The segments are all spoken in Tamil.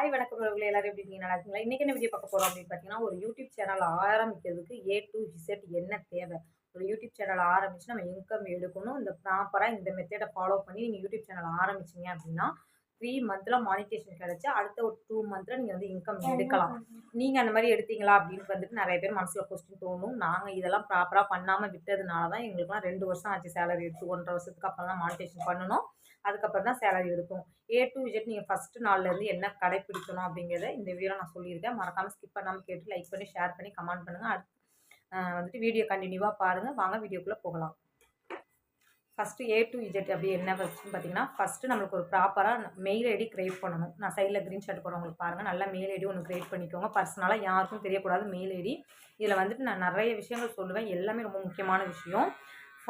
ஹாய் வணக்கம் உறவுகளே. எல்லாரும் எப்படி நீங்கள் நல்லா இருக்கீங்களா? இன்றைக்கி என்ன வீடியோ பார்க்க போகிறோம் அப்படின்னு பார்த்தீங்கன்னா ஒரு யூடியூப் சேனல் ஆரம்பிக்கிறதுக்கு ஏ டு இசட் என்ன தேவை? ஒரு யூடியூப் சேனல் ஆரம்பித்து நம்ம இன்கம் எடுக்கணும். இந்த ப்ராப்பராக இந்த மெத்தடை ஃபாலோ பண்ணி நீங்கள் யூடியூப் சேனல் ஆரம்பிச்சிங்க அப்படின்னா த்ரீ மந்தில் மானிட்டேஷன் கிடச்சி அடுத்த ஒரு டூ மந்தில் நீங்கள் வந்து இன்கம் எடுக்கலாம். நீங்கள் அந்த மாதிரி எடுத்தீங்களா அப்படின்னு வந்துட்டு நிறைய பேர் மனசில் கொஸ்டின் தோணும். நாங்கள் இதெல்லாம் ப்ராப்பராக பண்ணாமல் விட்டதுனால தான் எங்களுக்குலாம் ரெண்டு வருஷம் ஆச்சு சேலரி எடுத்து ஒன்றரை வருஷத்துக்கு அப்புறம் தான் மானிட்டேஷன் பண்ணணும். அதுக்கப்புறம் தான் சேலரி எடுக்கும் ஏ டு விஜெட் நீங்கள் ஃபஸ்ட்டு நாள்லேருந்து என்ன கடைப்பிடிக்கணும் அப்படிங்கிறத இந்த வீடியோவில் நான் சொல்லியிருக்கேன். மறக்காமல் ஸ்கிப் பண்ணாமல் கேட்டு லைக் பண்ணி ஷேர் பண்ணி கமெண்ட் பண்ணுங்கள் அடுத்து வந்துட்டு வீடியோ கண்டினியூவாக பாருங்கள் வாங்க வீடியோக்குள்ளே போகலாம். ஃபஸ்ட்டு ஏ டு இஜெட் அப்படி என்ன ஃபஸ்ட்டுன்னு பார்த்தீங்கன்னா ஃபஸ்ட்டு நம்மளுக்கு ஒரு ப்ராப்பராக மெயில் ஐடி க்ரியேட் பண்ணணும். நான் சைடில் க்ரீன் ஷர்ட் போகிறவங்களுக்கு பாருங்கள் நல்லா மெயில் ஐடி ஒன்று க்ரியேட் பண்ணிக்கோங்க. பர்சனலாக யாருக்கும் தெரியக்கூடாது மெயில் ஐடி இதில் வந்துட்டு நான் நிறைய விஷயங்கள் சொல்லுவேன். எல்லாமே ரொம்ப முக்கியமான விஷயம்.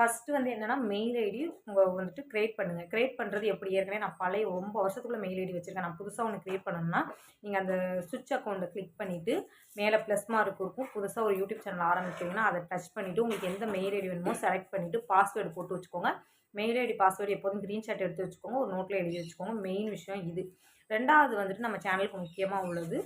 ஃபஸ்ட்டு வந்து என்னென்னா மெயில் ஐடி உங்கள் வந்துட்டு க்ரியேட் பண்ணுங்கள் க்ரியேட் பண்ணுறது எப்படி? ஏற்கனவே நான் பழைய ரொம்ப வருஷத்துக்குள்ள மெயில் ஐடி வச்சுருக்கேன். நான் புதுசாக ஒன்று க்ரியேட் பண்ணணும்னா நீங்கள் அந்த சுவிட்ச் அக்கௌண்ட்டை கிளிக் பண்ணிவிட்டு மேலே ப்ளஸ் மார்க் இருக்கும். புதுசாக ஒரு யூடியூப் சேனல் ஆரம்பிச்சிங்கன்னா அதை டச் பண்ணிவிட்டு உங்களுக்கு எந்த மெயில் ஐடி வேணுமோ செலக்ட் பண்ணிவிட்டு பாஸ்வேர்டு போட்டு வச்சுக்கோங்க. மெயில் ஐடி பாஸ்வேர்டு எப்போதும் க்ரீன்ஷாட் எடுத்து வச்சுக்கோங்க. ஒரு நோட்டில் எழுதி வச்சுக்கோங்க. மெயின் விஷயம் இது. ரெண்டாவது வந்துட்டு நம்ம சேனலுக்கு முக்கியமாக உள்ளது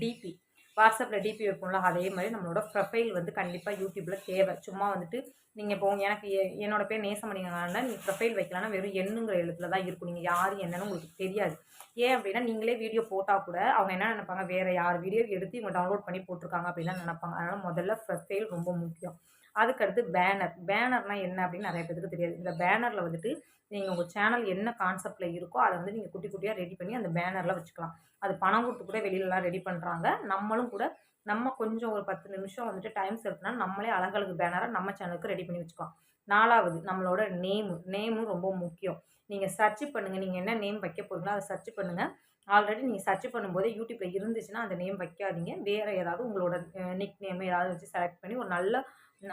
டிபி வாட்ஸ்அப்பில் டிபி வைப்போம்ல அதே மாதிரி நம்மளோட ப்ரொஃபைல் வந்து கண்டிப்பாக யூடியூப்பில் தேவை. சும்மா வந்துட்டு நீங்கள் இப்போ எனக்கு எ- என்னோட பேர் நேசமணிங்கன்னா நீங்கள் ப்ரொஃபைல் வைக்கலாம்னா வெறும் எண்ணுங்கிற எழுத்துல தான் இருக்கும். நீங்கள் யார் என்னன்னு உங்களுக்கு தெரியாது. ஏன் அப்படின்னா நீங்களே வீடியோ போட்டால் கூட அவங்க என்ன நினைப்பாங்க? வேறு யார் வீடியோ எடுத்து இவங்க டவுன்லோட் பண்ணி போட்டிருக்காங்க அப்படின்னா நினைப்பாங்க. அதனால் முதல்ல ப்ரொஃபைல் ரொம்ப முக்கியம். அதுக்கடுத்து பேனர் பேனர்னால் என்ன அப்படின்னு நிறைய பேருக்கு தெரியாது. இந்த பேனரில் வந்துட்டு நீங்கள் உங்கள் சேனல் என்ன கான்செப்டில் இருக்கோ அதை வந்து நீங்கள் குட்டி குட்டியாக ரெடி பண்ணி அந்த பேனரில் வச்சுக்கலாம். அது பணம் கொடுத்து கூட வெளியிலலாம் ரெடி பண்ணுறாங்க நம்மளும் கூட நம்ம கொஞ்சம் ஒரு பத்து நிமிஷம் வந்துட்டு டைம் செலுத்தினா நம்மளே அழகழகு பேனரை நம்ம சேனலுக்கு ரெடி பண்ணி வச்சுக்கலாம். நாலாவது நம்மளோட நேமு நேமும் ரொம்ப முக்கியம். நீங்கள் சர்ச் பண்ணுங்கள் நீங்கள் என்ன நேம் வைக்க போகிறீங்களோ அதை சர்ச் பண்ணுங்கள் ஆல்ரெடி நீங்கள் சர்ச் பண்ணும்போதே யூடியூப்பில் இருந்துச்சுன்னா அந்த நேம் வைக்காதீங்க. வேறு ஏதாவது உங்களோட நிக் நேம் ஏதாவது வச்சு செலக்ட் பண்ணி ஒரு நல்ல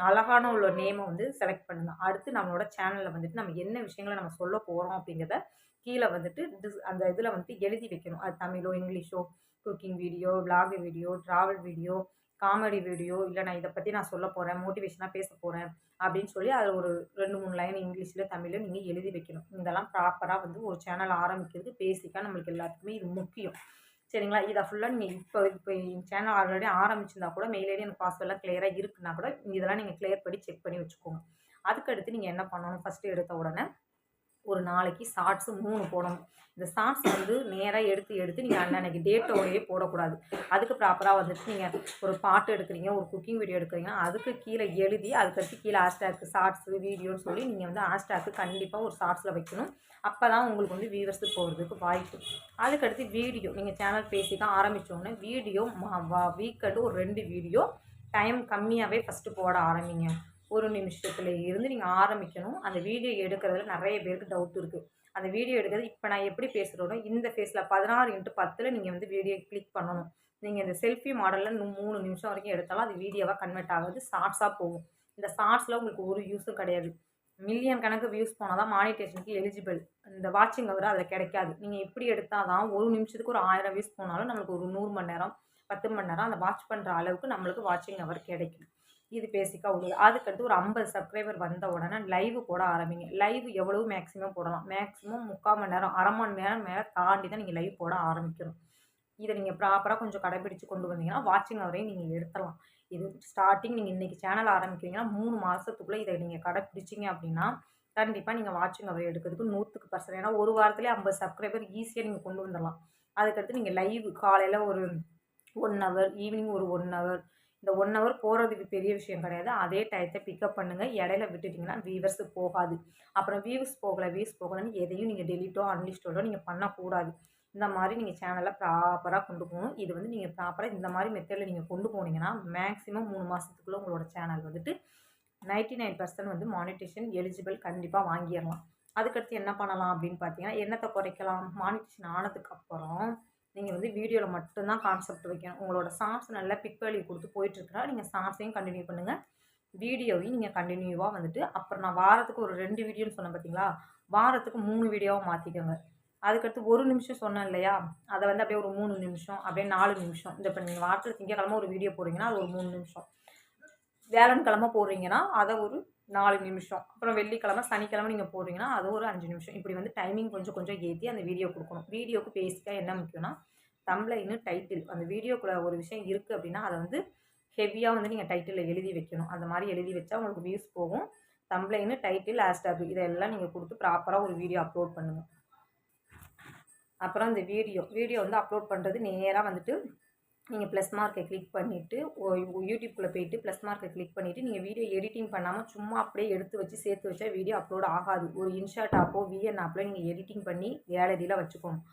அழகான உள்ள நேமை வந்து செலக்ட் பண்ணுங்கள் அடுத்து நம்மளோட சேனலில் வந்துட்டு நம்ம என்ன விஷயங்களை நம்ம சொல்ல போகிறோம் அப்படிங்கிறத கீழே வந்துட்டு அந்த இதில் வந்துட்டு எழுதி வைக்கணும். அது தமிழோ இங்கிலீஷோ cooking video vlog video travel video comedy video இல்லை நான் இதை பற்றி நான் சொல்ல போகிறேன் மோட்டிவேஷனாக பேச போகிறேன் அப்படின்னு சொல்லி அதில் ஒரு ரெண்டு மூணு லைன் இங்கிலீஷில் தமிழில் நீங்கள் எழுதி வைக்கணும். இதெல்லாம் ப்ராப்பராக வந்து ஒரு சேனல் ஆரம்பிக்கிறது பேசிக்காக நம்மளுக்கு எல்லாத்துக்குமே இது முக்கியம். சரிங்களா? இதை ஃபுல்லாக நீங்கள் இப்போ இப்போ சேனல் ஆல்ரெடி ஆரம்பிச்சிருந்தா கூட மெயில் ஐடி எனக்கு பாஸ்வேர்டெலாம் கிளியராக இருக்குன்னா கூட இதெல்லாம் நீங்கள் கிளியர் பண்ணி செக் பண்ணி வச்சுக்கோங்க. அதுக்கடுத்து நீங்கள் என்ன பண்ணணும்? ஃபஸ்ட்டு எடுத்த உடனே ஒரு நாளைக்கு ஷார்ட்ஸு மூணு போடணும். இந்த ஷார்ட்ஸ் வந்து நேராக எடுத்து எடுத்து நீங்கள் அன்னன்னைக்கு டேட்டோடையே போடக்கூடாது. அதுக்கு ப்ராப்பராக வந்துட்டு நீங்கள் ஒரு பாட்டு எடுக்கிறீங்க ஒரு குக்கிங் வீடியோ எடுக்கிறீங்கன்னா அதுக்கு கீழே எழுதி அதுக்கடுத்து கீழே ஹேஷ்டேக் ஷார்ட்ஸு வீடியோன்னு சொல்லி நீங்கள் வந்து ஹேஷ்டாக்கு கண்டிப்பாக ஒரு ஷார்ட்ஸில் வைக்கணும். அப்போ தான் உங்களுக்கு வந்து வியூவர்ஸு போகிறதுக்கு வாய்ப்பு. அதுக்கடுத்து வீடியோ நீங்கள் சேனல் பேசிக்க ஆரம்பித்தோன்னே வீடியோ வீக்கெண்டு ஒரு ரெண்டு வீடியோ டைம் கம்மியாகவே ஃபஸ்ட்டு போட ஆரம்பிங்க. ஒரு நிமிஷத்துல இருந்து நீங்கள் ஆரம்பிக்கணும். அந்த வீடியோ எடுக்கிறதுல நிறைய பேருக்கு டவுட் இருக்குது அந்த வீடியோ எடுக்கிறது இப்போ நான் எப்படி பேசுகிறோனோ இந்த ஃபேஸில் பதினாறு இன்ட்டு பத்தில் நீங்கள் வந்து வீடியோ கிளிக் பண்ணணும். நீங்கள் இந்த செல்ஃபி மாடலில் மூணு நிமிஷம் வரைக்கும் எடுத்தாலும் அது வீடியோவாக கன்வெர்ட் ஆகுது. ஷார்ட்ஸாக போகும். இந்த ஷார்ட்ஸில் உங்களுக்கு ஒரு யூஸும் கிடையாது. மில்லியன் கணக்கு வியூஸ் போனால் தான் மானிட்டேஷனுக்கு எலிஜிபிள் இந்த வாட்சிங் அவர் அதில் கிடைக்காது. நீங்கள் இப்படி எடுத்தால் தான் ஒரு நிமிஷத்துக்கு ஒரு ஆயிரம் வியூஸ் போனாலும் நம்மளுக்கு ஒரு நூறு மணி நேரம் பத்து மணி நேரம் அந்த வாட்ச் பண்ணுற அளவுக்கு நம்மளுக்கு வாட்சிங் அவர் கிடைக்கும். இது பேசிக்காக உள்ளது. அதுக்கடுத்து ஒரு ஐம்பது சப்ஸ்கிரைபர் வந்த உடனே லைவ் போட ஆரம்பிங்க. லைவ் எவ்வளவு மேக்ஸிமம் போடலாம்? மேக்ஸிமம் முக்கால் மணி நேரம் அரை மணி நேரம் மேலே தாண்டி தான் நீங்கள் லைவ் போட ஆரம்பிக்கணும். இதை நீங்கள் ப்ராப்பராக கொஞ்சம் கடைபிடிச்சு கொண்டு வந்தீங்கன்னா வாட்சிங் அவரையும் நீங்கள் எடுத்துடலாம். இது ஸ்டார்டிங் நீங்கள் இன்றைக்கி சேனல் ஆரம்பிக்கிறீங்கன்னா மூணு மாதத்துக்குள்ளே இதை நீங்கள் கடைப்பிடிச்சிங்க அப்படின்னா கண்டிப்பாக நீங்கள் வாட்சிங் அவரை எடுக்கிறதுக்கு நூற்றுக்கு பர்சன்ட் ஏன்னா ஒரு வாரத்துலேயே ஐம்பது சப்ஸ்கிரைபர் ஈஸியாக நீங்கள் கொண்டு வந்துடலாம். அதுக்கடுத்து நீங்கள் லைவ் காலையில் ஒரு ஒன் ஹவர் ஈவினிங் ஒரு ஒன் ஹவர் இந்த ஒன் ஹவர் போகிறதுக்கு பெரிய விஷயம் கிடையாது. அதே டயத்தை பிக்கப் பண்ணுங்கள் இடையில விட்டுட்டிங்கன்னா வியூவர்ஸ் போகாது. அப்புறம் வியூஸ் போகலை வியூஸ் போகலைன்னு எதையும் நீங்கள் டெலிட்டோ அன்லிஸ்டோடோ நீங்கள் பண்ணக்கூடாது. இந்த மாதிரி நீங்கள் சேனலை ப்ராப்பராக கொண்டு போகணும். இது வந்து நீங்கள் ப்ராப்பராக இந்த மாதிரி மெத்தடில் நீங்கள் கொண்டு போனீங்கன்னா மேக்ஸிமம் மூணு மாதத்துக்குள்ளே உங்களோட சேனல் வந்துட்டு நைன்ட்டி நைன் பர்சன்ட் வந்து மானிட்டேஷன் எலிஜிபிள் கண்டிப்பாக வாங்கிடலாம். அதுக்கடுத்து என்ன பண்ணலாம் அப்படின்னு பார்த்தீங்கன்னா என்னத்தை குறைக்கலாம். மானிட்டேஷன் ஆனதுக்கப்புறம் நீங்கள் வந்து வீடியோவில் மட்டும்தான் கான்செப்ட் வைக்கணும். உங்களோட சாங்ஸ் நல்லா பிக் வேல்யூ கொடுத்து போயிட்டுருக்குறா நீங்கள் சாங்ஸையும் கண்டினியூ பண்ணுங்கள் வீடியோவையும் நீங்கள் கண்டினியூவாக வந்துட்டு அப்புறம் நான் வாரத்துக்கு ஒரு ரெண்டு வீடியோன்னு சொன்னேன் பார்த்தீங்களா வாரத்துக்கு மூணு வீடியோவாக மாற்றிக்கோங்க அதுக்கடுத்து ஒரு நிமிஷம் சொன்னேன் இல்லையா? அதை வந்து அப்படியே ஒரு மூணு நிமிஷம் அப்படியே நாலு நிமிஷம். இந்த இப்போ நீங்கள் வாரத்தில் திங்கக்கிழமை ஒரு வீடியோ போடுறீங்கன்னா அது ஒரு மூணு நிமிஷம். வியாழன்கிழமை போடுறீங்கன்னா அதை ஒரு நாலு நிமிஷம். அப்புறம் வெள்ளிக்கிழமை சனிக்கிழமை நீங்கள் போடுறீங்கன்னா அது ஒரு அஞ்சு நிமிஷம். இப்படி வந்து டைமிங் கொஞ்சம் கொஞ்சம் ஏற்றி அந்த வீடியோ கொடுக்கணும். வீடியோக்கு பேசிக்காக என்ன முக்கியம்னா தம்ப்ளைனு டைட்டில் அந்த வீடியோக்குள்ளே ஒரு விஷயம் இருக்குது அப்படின்னா அதை வந்து ஹெவியாக வந்து நீங்கள் டைட்டிலில் எழுதி வைக்கணும். அந்த மாதிரி எழுதி வச்சா உங்களுக்கு வியூஸ் போகும். தம்ப்ளைனு டைட்டில் ஹேஷ்டேக் இதெல்லாம் நீங்கள் கொடுத்து ப்ராப்பராக ஒரு வீடியோ அப்லோட் பண்ணுங்கள் அப்புறம் இந்த வீடியோ வீடியோ வந்து அப்லோட் பண்ணுறது நேராக வந்துட்டு நீங்கள் ப்ளஸ் மார்க்கை கிளிக் பண்ணிவிட்டு யூடியூப்குள்ளே போயிட்டு ப்ளஸ் மார்க்கை கிளிக் பண்ணிவிட்டு நீங்கள் வீடியோ எடிட்டிங் பண்ணாமல் சும்மா அப்படியே எடுத்து வச்சு சேர்த்து வச்சா வீடியோ அப்லோட் ஆகாது. ஒரு இன்ஷாட் ஆப்போ விஎன் ஆப்பில் நீங்கள் எடிட்டிங் பண்ணி கேலரியில் வச்சுக்கணும்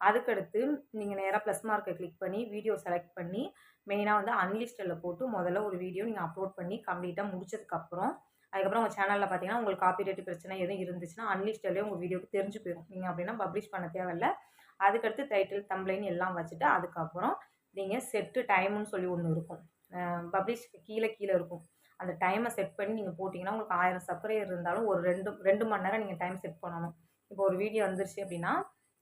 அதுக்கடுத்து நீங்கள் நேராக ப்ளஸ் மார்க்கை கிளிக் பண்ணி வீடியோ செலக்ட் பண்ணி மெயினாக வந்து அன்லிஸ்டில் போட்டு முதல்ல ஒரு வீடியோ நீங்கள் அப்லோட் பண்ணி கம்ப்ளீட்டாக முடிச்சதுக்கப்புறம் அதுக்கப்புறம் உங்கள் சேனலில் பார்த்தீங்கன்னா உங்களுக்கு காப்பிரைட் பிரச்சனை எதுவும் இருந்துச்சுன்னா அன்லிஸ்டட்லேயே உங்கள் வீடியோக்கு தெரிஞ்சு போயிடும் நீங்கள் அப்படின்னா பப்ளிஷ் பண்ண தேவையில்ல. அதுக்கடுத்து டைட்டில் தம்ப்ளைன் எல்லாம் வச்சுட்டு அதுக்கப்புறம் நீங்கள் செட்டு டைமுன்னு சொல்லி ஒன்று இருக்கும். பப்ளிஷ்க்கு கீழே கீழே இருக்கும். அந்த டைமை செட் பண்ணி நீங்கள் போட்டிங்கன்னா உங்களுக்கு ஆயிரம் சப்ஸ்கிரைபர் இருந்தாலும் ஒரு ரெண்டு ரெண்டு மணி நேரம் நீங்கள் டைம் செட் பண்ணணும். இப்போ ஒரு வீடியோ வந்துருச்சு அப்படின்னா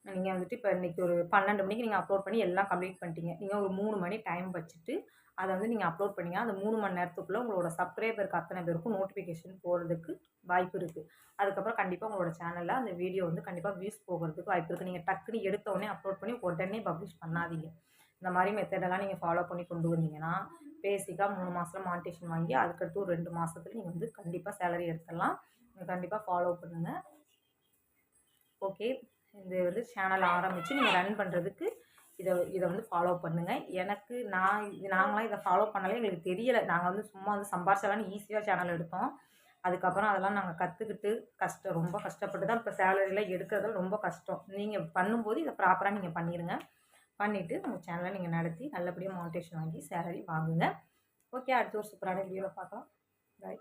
நீங்கள் வந்துட்டு இப்போ இன்றைக்கி ஒரு பன்னெண்டு மணிக்கு நீங்கள் அப்லோட் பண்ணி எல்லாம் கம்ப்ளீட் பண்ணிட்டீங்க. நீங்கள் ஒரு மூணு மணி டைம் வச்சுட்டு அதை வந்து நீங்கள் அப்லோட் பண்ணிங்க அந்த மூணு மணி நேரத்துக்குள்ளே உங்களோட சப்ஸ்கிரைபருக்கு அத்தனை பேருக்கும் நோட்டிஃபிகேஷன் போகிறதுக்கு வாய்ப்பு இருக்குது அதுக்கப்புறம் கண்டிப்பாக உங்களோட சேனலில் அந்த வீடியோ வந்து கண்டிப்பாக வியூஸ் போகிறதுக்கு வாய்ப்பு இருக்குது நீங்கள் டக்குன்னு எடுத்த உடனே அப்லோட் பண்ணி உடனே பப்ளிஷ் பண்ணாதீங்க. இந்த மாதிரி மெத்தடெல்லாம் நீங்கள் ஃபாலோ பண்ணி கொண்டு வந்தீங்கன்னா பேசிக்காக மூணு மாதம் மானிட்டேஷன் வாங்கி அதுக்கடுத்து ஒரு ரெண்டு மாதத்துல நீங்கள் வந்து கண்டிப்பாக சேலரி எடுத்துடலாம். நீங்கள் கண்டிப்பாக ஃபாலோ பண்ணுங்கள் ஓகே இது வந்து சேனல் ஆரம்பித்து நீங்கள் ரன் பண்ணுறதுக்கு இதை இதை வந்து ஃபாலோ பண்ணுங்கள் எனக்கு நான் இது நாங்களாம் இதை ஃபாலோ பண்ணலே எங்களுக்கு தெரியலை. நாங்கள் வந்து சும்மா வந்து சம்பாரிச்சாலான்னு ஈஸியாக சேனல் எடுத்தோம். அதுக்கப்புறம் அதெல்லாம் நாங்கள் கற்றுக்கிட்டு கஷ்டம் ரொம்ப கஷ்டப்பட்டு தான் இப்போ சேலரியில் எடுக்கிறது ரொம்ப கஷ்டம். நீங்கள் பண்ணும்போது இதை ப்ராப்பராக நீங்கள் பண்ணிடுங்க பண்ணிவிட்டு உங்கள் சேனலை நீங்கள் நடத்தி நல்லபடியாக மானிட்டேஷன் வாங்கி சேலரி வாங்குங்க. ஓகே அடுத்த ஒரு சூப்பரான வீடியோவில் பார்க்கலாம். பாய்